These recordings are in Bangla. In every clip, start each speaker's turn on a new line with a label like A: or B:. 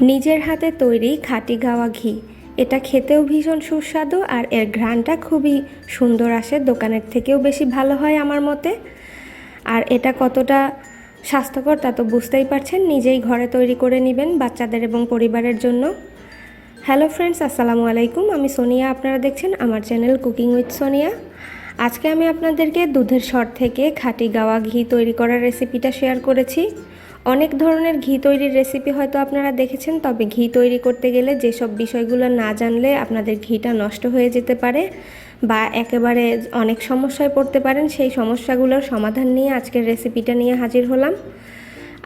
A: নিজের হাতে তৈরি খাঁটি গাওয়া ঘি। এটা খেতেও ভীষণ সুস্বাদু আর এর ঘ্রাণটা খুবই সুন্দর আসে। দোকানের থেকেও বেশি ভালো হয় আমার মতে। আর এটা কতটা স্বাস্থ্যকর তা তো বুঝতেই পারছেন। নিজেই ঘরে তৈরি করে নেবেন বাচ্চাদের এবং পরিবারের জন্য। হ্যালো ফ্রেন্ডস, আসসালামু আলাইকুম। আমি সোনিয়া, আপনারা দেখছেন আমার চ্যানেল কুকিং উইথ সোনিয়া। আজকে আমি আপনাদেরকে দুধের সর থেকে খাঁটি গাওয়া ঘি তৈরি করার রেসিপিটা শেয়ার করেছি। অনেক ধরনের ঘি তৈরির রেসিপি হয়তো আপনারা দেখেছেন, তবে ঘি তৈরি করতে গেলে যেসব বিষয়গুলো না জানলে আপনাদের ঘিটা নষ্ট হয়ে যেতে পারে বা একেবারে অনেক সমস্যায় পড়তে পারেন, সেই সমস্যাগুলোর সমাধান নিয়ে আজকের রেসিপিটা নিয়ে হাজির হলাম।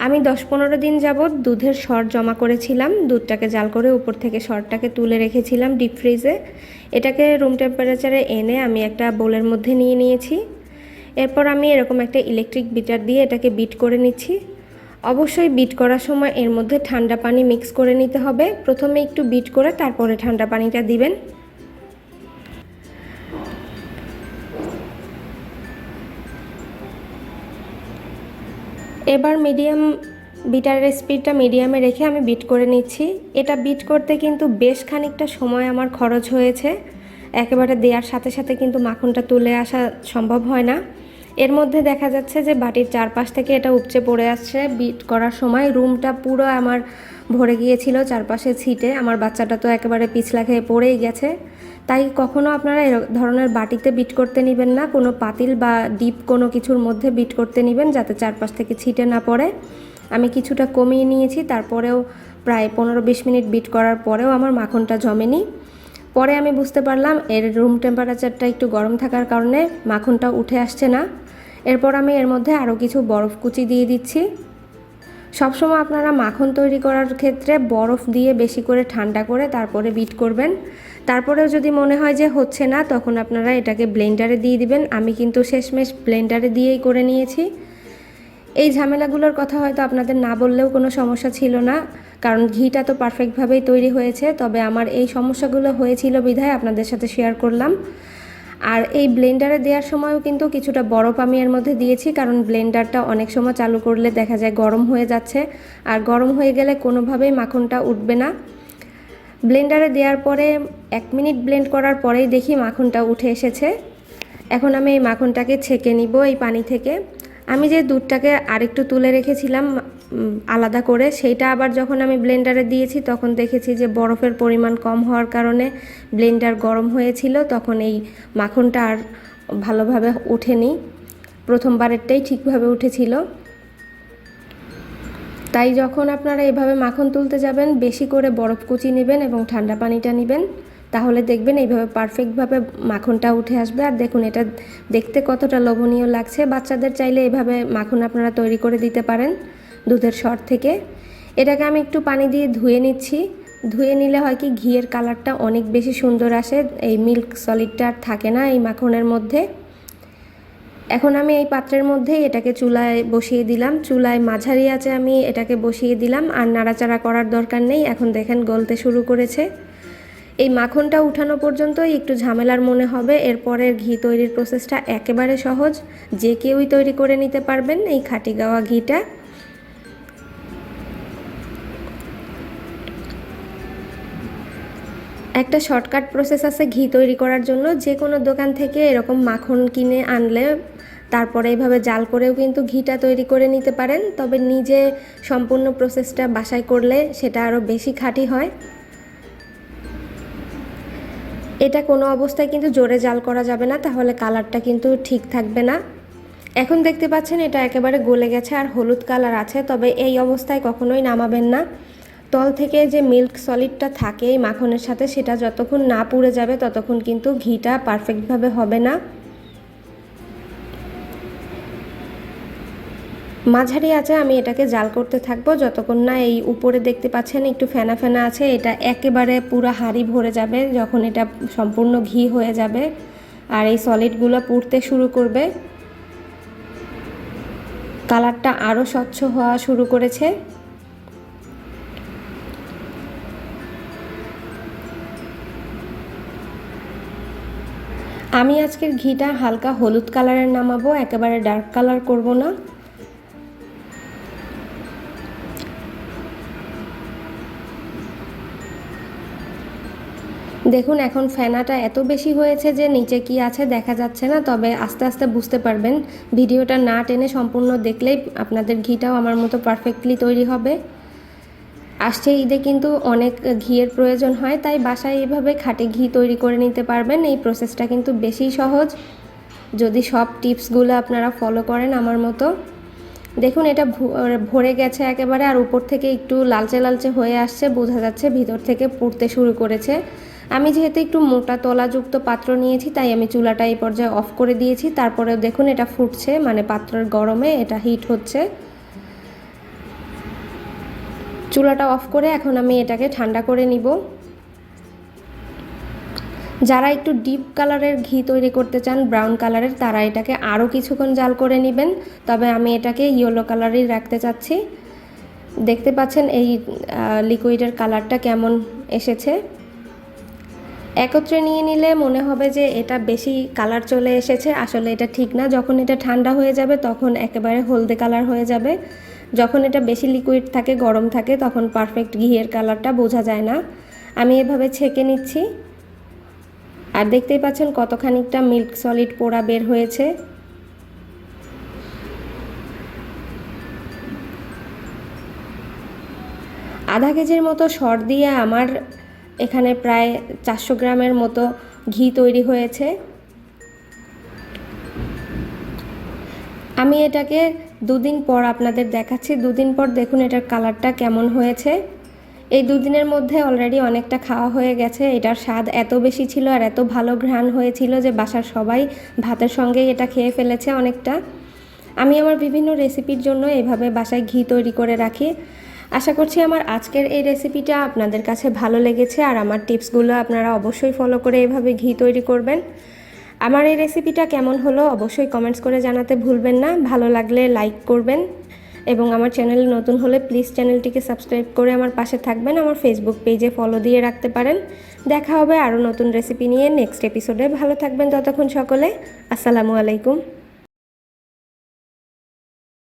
A: আমি দশ পনেরো দিন যাবৎ দুধের সর জমা করেছিলাম, দুধটাকে জাল করে উপর থেকে সরটাকে তুলে রেখেছিলাম ডিপ ফ্রিজে এটাকে রুম টেম্পারেচারে এনে আমি একটা বোলের মধ্যে নিয়ে নিয়েছি। এরপর আমি এরকম একটা ইলেকট্রিক বিটার দিয়ে এটাকে বিট করে নিচ্ছি। অবশ্যই বিট করার সময় এর মধ্যে ঠান্ডা পানি মিক্স করে নিতে হবে। প্রথমে একটু বিট করে তারপরে ঠান্ডা পানিটা দিবেন। এবার মিডিয়াম বিটারের স্পিডটা মিডিয়ামে রেখে আমি বিট করে নিচ্ছি। এটা বিট করতে কিন্তু বেশ খানিকটা সময় আমার খরচ হয়েছে। একেবারে দেওয়ার সাথে সাথে কিন্তু মাখনটা তুলে আসা সম্ভব হয় না। এর মধ্যে দেখা যাচ্ছে যে বাটির চারপাশ থেকে এটা উপচে পড়ে আসছে। বিট করার সময় রুমটা পুরো আমার ভরে গিয়েছিল চারপাশে ছিটে। আমার বাচ্চাটা তো একেবারে পিছলা খেয়ে পড়েই গেছে। তাই কখনো আপনারা এ ধরনের বাটিতে বিট করতে নেবেন না। কোনো পাতিল বা ডিপ কোনো কিছুর মধ্যে বিট করতে নেবেন যাতে চারপাশ থেকে ছিটে না পড়ে। আমি কিছুটা কমিয়ে নিয়েছি, তারপরেও প্রায় পনেরো বিশ মিনিট বিট করার পরেও আমার মাখনটা জমেনি। পরে আমি বুঝতে পারলাম এর রুম টেম্পারেচারটা একটু গরম থাকার কারণে মাখনটা উঠে আসছে না। এরপর আমি এর মধ্যে আরও কিছু বরফ কুচি দিয়ে দিচ্ছি। সবসময় আপনারা মাখন তৈরি করার ক্ষেত্রে বরফ দিয়ে বেশি করে ঠান্ডা করে তারপরে বিট করবেন। তারপরেও যদি মনে হয় যে হচ্ছে না, তখন আপনারা এটাকে ব্লেন্ডারে দিয়ে দিবেন। আমি কিন্তু শেষমেশ ব্লেন্ডারে দিয়েই করে নিয়েছি। এই ঝামেলাগুলোর কথা হয়তো আপনাদের না বললেও কোনো সমস্যা ছিল না। কারণ ঘিটা তো পারফেক্টভাবেই তৈরি হয়েছে, তবে আমার এই সমস্যাগুলো হয়েছিল বিধায় আপনাদের সাথে শেয়ার করলাম। আর এই ব্লেন্ডারে দেওয়ার সময়ও কিন্তু কিছুটা বরফ আমি এর মধ্যে দিয়েছি, কারণ ব্লেন্ডারটা অনেক সময় চালু করলে দেখা যায় গরম হয়ে যাচ্ছে, আর গরম হয়ে গেলে কোনোভাবেই মাখনটা উঠবে না। ব্লেন্ডারে দেওয়ার পরে এক মিনিট ব্লেন্ড করার পরেই দেখি মাখনটা উঠে এসেছে। এখন আমি এই মাখনটাকে ছেঁকে নিব এই পানি থেকে। আমি যে দুধটাকে আরেকটু তুলে রেখেছিলাম আলাদা করে। সেইটা আবার যখন আমি ব্লেন্ডারে দিয়েছি, তখন দেখেছি যে বরফের পরিমাণ কম হওয়ার কারণে ব্লেন্ডার গরম হয়েছিল, তখন এই মাখনটা আর ভালোভাবে ওঠেনি। প্রথমবারেরটাই ঠিকভাবে উঠেছিল। তাই যখন আপনারা এভাবে মাখন তুলতে যাবেন, বেশি করে বরফ কুচি নেবেন এবং ঠান্ডা পানিটা নেবেন, তাহলে দেখবেন এইভাবে পারফেক্টভাবে মাখনটা উঠে আসবে। আর দেখুন, এটা দেখতে কতটা লোভনীয় লাগছে। বাচ্চাদের চাইলে এভাবে মাখন আপনারা তৈরি করে দিতে পারেন। দুধের সর থেকে। এটাকে আমি একটু পানি দিয়ে ধুয়ে নিচ্ছি। ধুয়ে নিলে হয় কি, ঘিয়ের কালারটা অনেক বেশি সুন্দর আসে। এই মিল্ক সলিডটা আর থাকে না এই মাখনের মধ্যে। এখন আমি এই পাত্রের মধ্যেই এটাকে চুলায় বসিয়ে দিলাম। চুলায় মাঝারি আছে আমি এটাকে বসিয়ে দিলাম। আর নাড়াচাড়া করার দরকার নেই। এখন দেখেন গলতে শুরু করেছে। এই মাখনটা উঠানো পর্যন্তই একটু ঝামেলার মনে হবে। এরপরের ঘি তৈরির প্রসেসটা একেবারে সহজ। যে কেউই তৈরি করে নিতে পারবেন এই খাটি গাওয়া ঘিটা। একটা শর্টকাট প্রসেস আছে ঘি তৈরি করার জন্য। যে কোনো দোকান থেকে এরকম মাখন কিনে আনলে তারপরে এইভাবে জাল করেও কিন্তু ঘিটা তৈরি করে নিতে পারেন। তবে নিজে সম্পূর্ণ প্রসেসটা বাসায় করলে সেটা আরও বেশি খাঁটি হয়। এটা কোনো অবস্থায় কিন্তু জোরে জাল করা যাবে না, তাহলে কালারটা কিন্তু ঠিক থাকবে না। এখন দেখতে পাচ্ছেন এটা একেবারে গলে গেছে আর হলুদ কালার আছে, তবে এই অবস্থায় কখনোই নামাবেন না। তল থেকে যে মিল্ক সলিডটা থাকে এই মাখনের সাথে, সেটা যতক্ষণ না পুড়ে যাবে ততক্ষণ কিন্তু ঘিটা পারফেক্টভাবে হবে না। মাঝারি আছে আমি এটাকে জাল করতে থাকব। যতক্ষণ না এই উপরে দেখতে পাচ্ছেন একটু ফেনা ফেনা আছে, এটা একেবারে পুরো হাঁড়ি ভরে যাবে যখন এটা সম্পূর্ণ ঘি হয়ে যাবে। আর এই সলিডগুলো পুড়তে শুরু করবে। কালারটা আরও স্বচ্ছ হওয়া শুরু করেছে। আমি আজকের ঘিটা হালকা হলুদ কালারের নামাবো, একেবারে ডার্ক কালার করব না। দেখুন, এখন ফেনাটা এত বেশি হয়েছে যে নিচে কি আছে দেখা যাচ্ছে না, তবে আস্তে আস্তে বুঝতে পারবেন। ভিডিওটা না টেনে সম্পূর্ণ দেখলেই আপনাদের ঘিটাও আমার মতো পারফেক্টলি তৈরি হবে। আসছে ঈদে কিন্তু অনেক ঘিয়ের প্রয়োজন হয়, তাই বাসায় এইভাবে খাঁটি ঘি তৈরি করে নিতে পারবেন। এই প্রসেসটা কিন্তু বেশি সহজ। যদি সব টিপসগুলো আপনারা ফলো করেন আমার মতো। দেখুন, এটা ভরে গেছে একেবারে আর উপর থেকে একটু লালচে লালচে হয়ে আসছে, বোঝা যাচ্ছে ভিতর থেকে পুড়তে শুরু করেছে। আমি যেহেতু একটু মোটা তলাযুক্ত পাত্র নিয়েছি, তাই আমি চুলাটা এই পর্যায়ে অফ করে দিয়েছি। তারপরেও দেখুন, এটা ফুটছে মানে পাত্রের গরমে এটা হিট হচ্ছে। চুলাটা অফ করে এখন আমি এটাকে ঠান্ডা করে নিব। যারা একটু ডিপ কালারের ঘি তৈরি করতে চান, ব্রাউন কালারের, তারা এটাকে আরও কিছুক্ষণ জাল করে নেবেন। তবে আমি এটাকে ইয়েলো কালারই রাখতে চাচ্ছি। দেখতে পাচ্ছেন এই লিকুইডের কালারটা কেমন এসেছে। একত্রে নিয়ে নিলে মনে হবে যে এটা বেশি কালার চলে এসেছে। আসলে এটা ঠিক না, যখন এটা ঠান্ডা হয়ে যাবে তখন একেবারে হলদে কালার হয়ে যাবে। যখন এটা বেশি লিকুইড থাকে, গরম থাকে, তখন পারফেক্ট ঘিয়ের কালারটা বোঝা যায় না। আমি এভাবে ছেঁকে নিচ্ছি। আর দেখতেই পাচ্ছেন কত খানিকটা মিল্ক সলিড পোড়া বের হয়েছে। আধা কেজির মতো সর দিয়ে আমার এখানে প্রায় চারশো গ্রামের মতো ঘি তৈরি হয়েছে। আমি এটাকে দুদিন পর আপনাদের দেখাচ্ছি। দুদিন পর দেখুন এটার কালারটা কেমন হয়েছে। এই দুদিনের মধ্যে অলরেডি অনেকটা খাওয়া হয়ে গেছে। এটার স্বাদ এত বেশি ছিল আর এত ভালো ঘ্রাণ হয়েছিল যে বাসার সবাই ভাতের সঙ্গেই এটা খেয়ে ফেলেছে অনেকটা। আমি আমার বিভিন্ন রেসিপির জন্য এভাবে বাসায় ঘি তৈরি করে রাখি। আশা করছি আমার আজকের এই রেসিপিটা আপনাদের কাছে ভালো লেগেছে আর আমার টিপসগুলো আপনারা অবশ্যই ফলো করে এভাবে ঘি তৈরি করবেন। আমার এই রেসিপিটা কেমন হলো অবশ্যই কমেন্টস করে জানাতে ভুলবেন না। ভালো লাগলে লাইক করবেন এবং আমার চ্যানেল নতুন হলে প্লিজ চ্যানেলটিকে সাবস্ক্রাইব করে আমার পাশে থাকবেন। আমার ফেসবুক পেজে ফলো দিয়ে রাখতে পারেন। দেখা হবে আরও নতুন রেসিপি নিয়ে নেক্সট এপিসোডে ভালো থাকবেন ততক্ষণ সকলে। আসসালামু আলাইকুম।